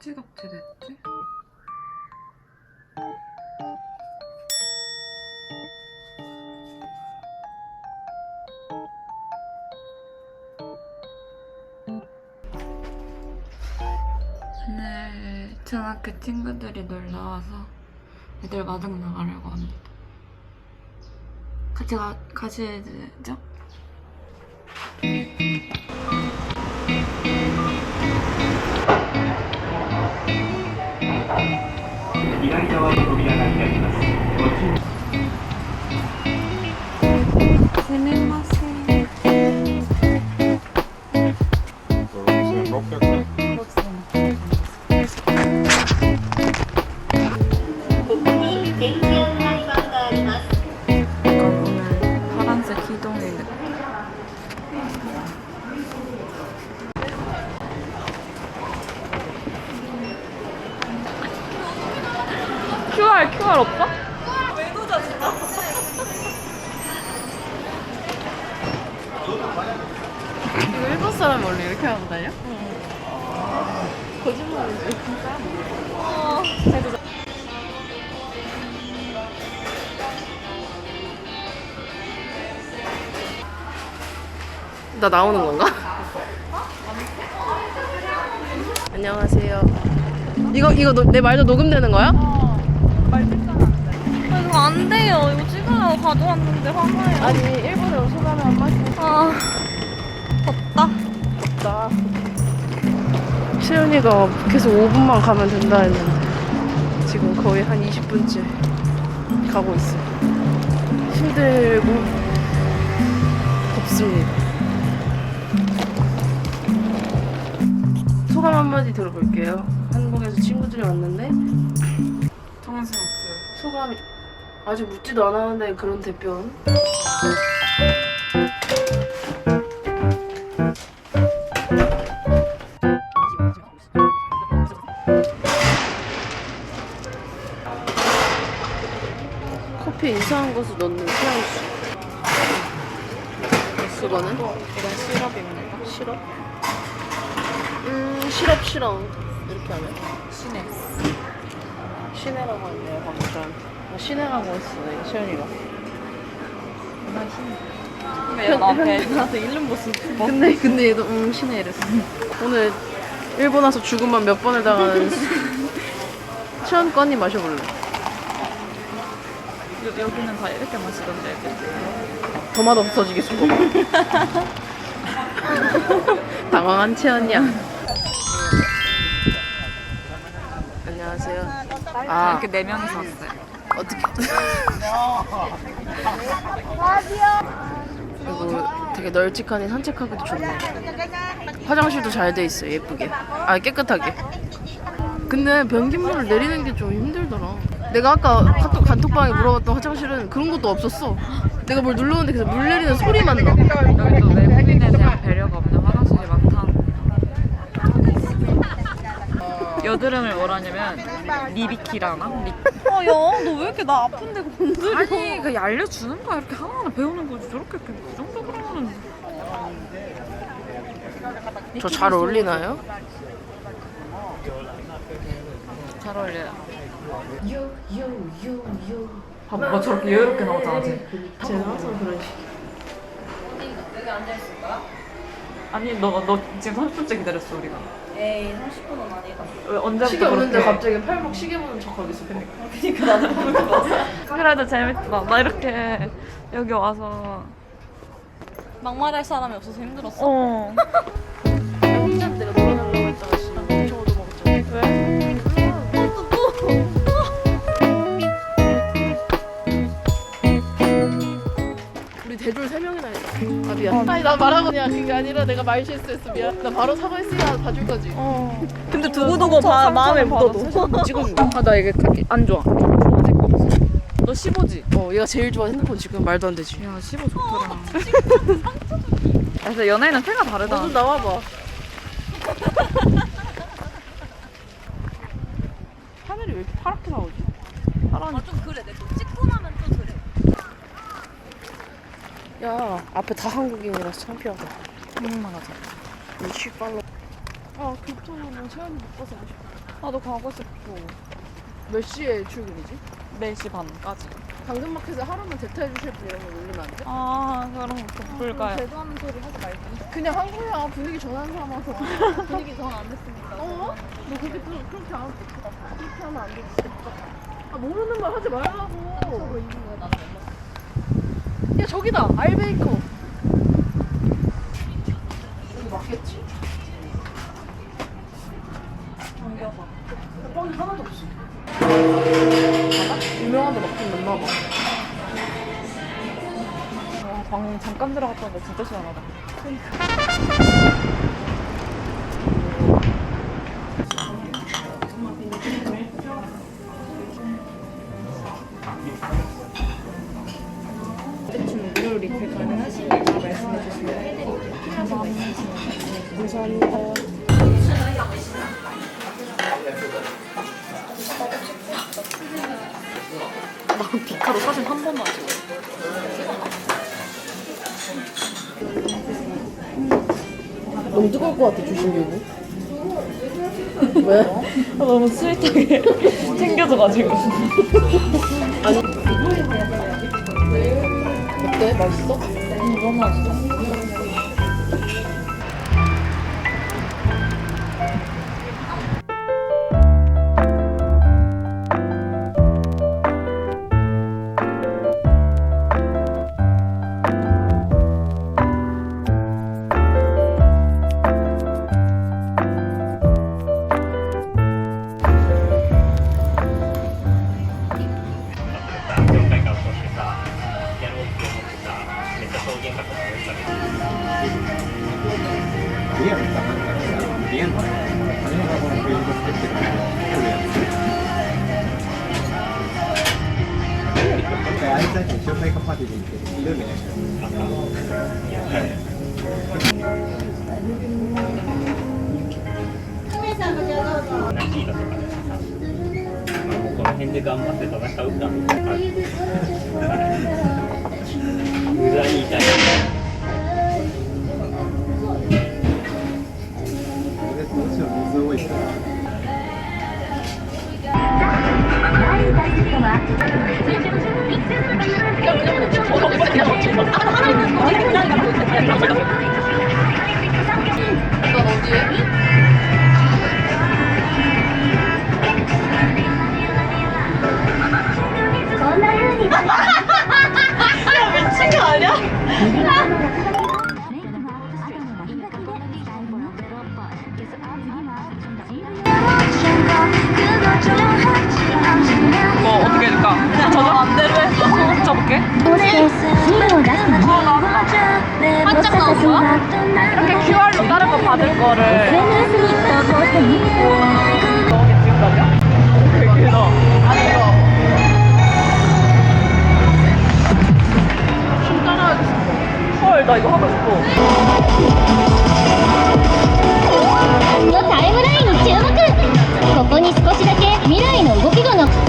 찌갑지 됐지? 오늘 중학교 친구들이 놀러 와서 애들 마중 나가려고 합니다. 같이 가, 가시죠? 側に飛がりで 나 나오는 건가? 안녕하세요. 이거 이거 노- 내 말도 녹음되는 거야? 아, 이거 안 돼요. 이거 찍으려고 가져왔는데 화나요. 아니 일본어로 소감을 한 말씀. 아, 덥다. 나 채연이가 계속 5분만 가면 된다 했는데 지금 거의 한 20분째 가고 있어요. 힘들고 덥습니다. 소감 한마디 들어볼게요. 한국에서 친구들이 왔는데 정신 없어요. 소감이 아직 묻지도 않았는데 그런 대변. 커피에 이상한 것을 넣는 태양수. 이거는? 이건 시럽입니다. 시럽? 음, 시럽 시럽. 이렇게 하면. 시네. 시내라고 했네요, 방금 전. 아, 시내라고 했어, 시연이가. 왜 나한테 나한테 이름 못 쓰. 근데 근데 얘도 음 신해 이랬어. 오늘 일본 와서 죽음만 몇 번을 당하는 시연 꺼니 마셔볼래. 여- 여기는 다 이렇게 마시던데. 더 맛 없어지게 줘. 당황한 채연이야. 안녕하세요. 아 이렇게 네 명이서 왔어요. 어떻게? 그리고 되게 널찍하니 산책하기도 좋네. 화장실도 잘 돼 있어 예쁘게. 아 깨끗하게. 근데 변기물을 내리는 게 좀 힘들더라. 내가 아까 카톡 단톡방에 물어봤던 화장실은 그런 것도 없었어. 내가 뭘 눌렀는데 계속 물 내리는 소리만 나. 여기도 외국인에 대한 배려가 없는 화장실이 많다는 여드름을 뭐라냐면 리비키라나? 리... 어, 야, 너 왜 이렇게 나 아픈데 건드려? 아니 그 알려주는 거야 이렇게 하나하나 배우는 거지 저렇게 그 정도 그러면은 저 잘 어울리나요? 잘 어울려요 봐봐 저렇게 여유롭게 나오잖아 쟤 제가 항상 그런 식. 아니 너, 너 지금 30분째 기다렸어 우리가 에이, 30분은 아니다. 왜 언제부터 시계 없는데 그렇게 갑자기 팔목 시계 보는 척하고 있어. 그니까 나도. 그래도 재밌다 나 이렇게 여기 와서 막말할 사람이 없어서 힘들었어. 어 혼자 내가 놀아달라고 했다가 진짜 엄청 얻어먹었잖아. 왜? 대졸 세 명이나 했어. 아 미안. 아니 나 말하고 그냥 그게 아니라 내가 말 실수했어 미안. 나 바로 사과했으니까 봐줄 거지. 어 근데 두고두고 마, 마음에 묻어도. 지금 아나 이게 크기 안 좋아 너 15지? 어 얘가 제일 좋아하는 핸드폰 지금 말도 안 되지. 야 15 좋더라 그래서 연예인은 태가 다르다 너좀 나와봐. 하늘이 왜 이렇게 파랗게 나오지? 파란. 아, 좀 그래. 내가 찍고 나면 좀 그래. 야 앞에 다 한국인이라서 창피하다. 한국만 하자 이 빨로. 아 교통하면 세연이 못 봐서 아쉽다. 나도 가고 싶어. 몇 시에 출근이지? 4시 반까지. 당근마켓에 하루만 대타해 주실 분 이런 거 올리면 안 돼? 아, 그럼 족불가요. 대도하는 소리 하지 말고. 그냥 한 거야 분위기 전하는 사람한테 분위기 전안 됐으니까. 어? 너 그렇게 그, 그렇게 안 그렇게 하면 안 되지 아 모르는 말 하지 말라고 거 야, 저기다 알베이커. 여기 맞겠지? 빵이 하나도 없어. 유명한 데 맞긴 맞나 봐. 와, 방 잠깐 들어갔던데 진짜 시원하다. 대충 한 번만 찍어. 너무 뜨거울 것 같아 조심히 왜? 너무 스윗하게 챙겨줘가지고. 어때? 맛있어? 너무 맛있어 リアルだからさ、リアルだね。金がこのページを作ってるから、来るやつ。あいつたち招待カパーティーで行って、いるみたいな。ナチータとかでさもうこの辺で頑張って戦うかみたいな感じ無駄に痛い 넌 어디에? 뭐 반짝 나온 거야? 이렇게 QR로 다른 거 받을 거를 너무 지금까지야? 되게 길다. 아니 이거 춤 따라하고 싶어 헐 나 이거 하고 싶어. のタイムラインに注目ここに少しだけ未来の動きがのせ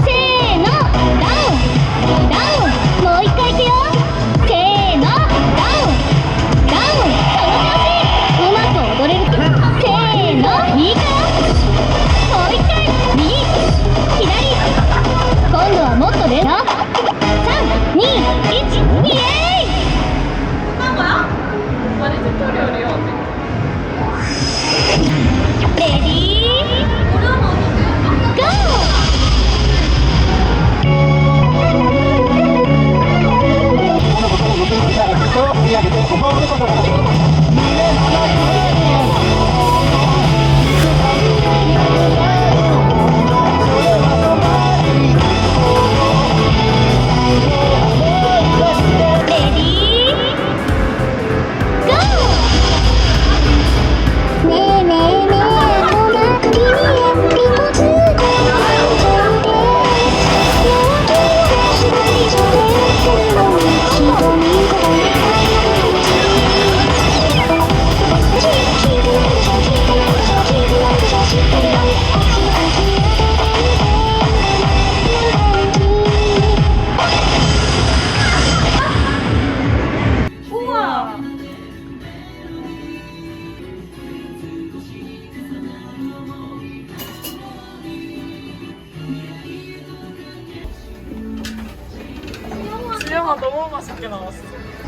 와 너무 맛있게 나왔어.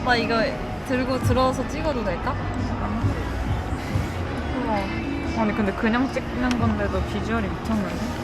나 이거 들고 들어서 찍어도 될까? 우와. 아니 근데 그냥 찍는 건데도 비주얼이 미쳤는데?